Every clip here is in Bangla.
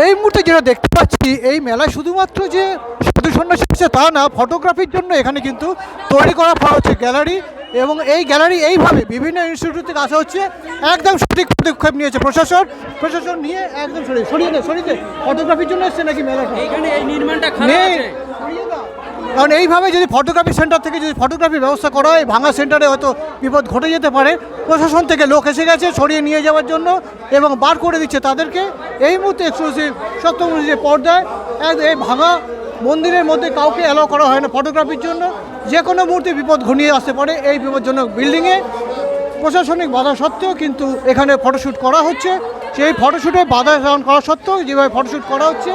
এই মুহূর্তে যেটা দেখতে পাচ্ছি এই মেলা শুধুমাত্র যে সাধু সন্ন্যাসী এসেছে তা না ফটোগ্রাফির জন্য এখানে কিন্তু তৈরি করা হচ্ছে গ্যালারি এবং এই গ্যালারি এইভাবে বিভিন্ন ইনস্টিটিউট থেকে আসা হচ্ছে। একদম সঠিক পদক্ষেপ নিয়েছে প্রশাসন। প্রশাসন নিয়ে একদম সরিয়ে সরিয়ে সরিয়ে ফটোগ্রাফির জন্য এসছে নাকি মেলাটা? এখানে এই নির্মাণটা নেই। আছে। কারণ এইভাবে যদি ফটোগ্রাফি সেন্টার থেকে যদি ফটোগ্রাফির ব্যবস্থা করা হয়, ভাঙা সেন্টারে হয়তো বিপদ ঘটে যেতে পারে। প্রশাসন থেকে লোক এসে গেছে সরিয়ে নিয়ে যাওয়ার জন্য এবং বার করে দিচ্ছে তাদেরকে। এই মুহূর্তে এক্সক্লুসিভ সত্যমূর্তি যে পর্দায় এই ভাঙা মন্দিরের মধ্যে কাউকে অ্যালাউ করা হয় না ফটোগ্রাফির জন্য। যে কোনো মুহূর্তে বিপদ ঘনিয়ে আসতে পারে এই বিপজ্জনক বিল্ডিংয়ে প্রশাসনিক বাধা সত্ত্বেও কিন্তু এখানে ফটোশ্যুট করা হচ্ছে। সেই ফটোশ্যুটে বাধা করা সত্ত্বেও যেভাবে ফটোশ্যুট করা হচ্ছে,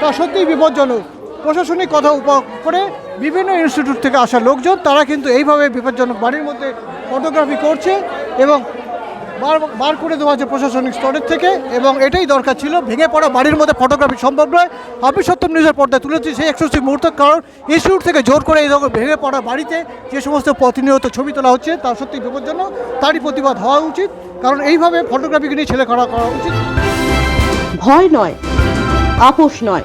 তা সত্যিই বিপজ্জনক। প্রশাসনিক কথা উপ করে বিভিন্ন ইনস্টিটিউট থেকে আসা লোকজন, তারা কিন্তু এইভাবে বিপজ্জনক বাড়ির মধ্যে ফটোগ্রাফি করছে এবং বার বার করে দেওয়া হচ্ছে প্রশাসনিক স্তরের থেকে এবং এটাই দরকার ছিল। ভেঙে পড়া বাড়ির মধ্যে ফটোগ্রাফি সম্ভব নয়। আমি সত্যম নিউজের পর্দায় তুলেছি সেই এক্সক্লুসিভ মুহূর্ত, কারণ ইনস্টিটিউট থেকে জোর করে এই রকম ভেঙে পড়া বাড়িতে যে সমস্ত প্রতিনিয়ত ছবি তোলা হচ্ছে, তা সত্যি বিপজ্জনক। তারই প্রতিবাদ হওয়া উচিত, কারণ এইভাবে ফটোগ্রাফিকে নিয়ে ছেলে করা করা উচিত। ভয় নয়, আপোষ নয়।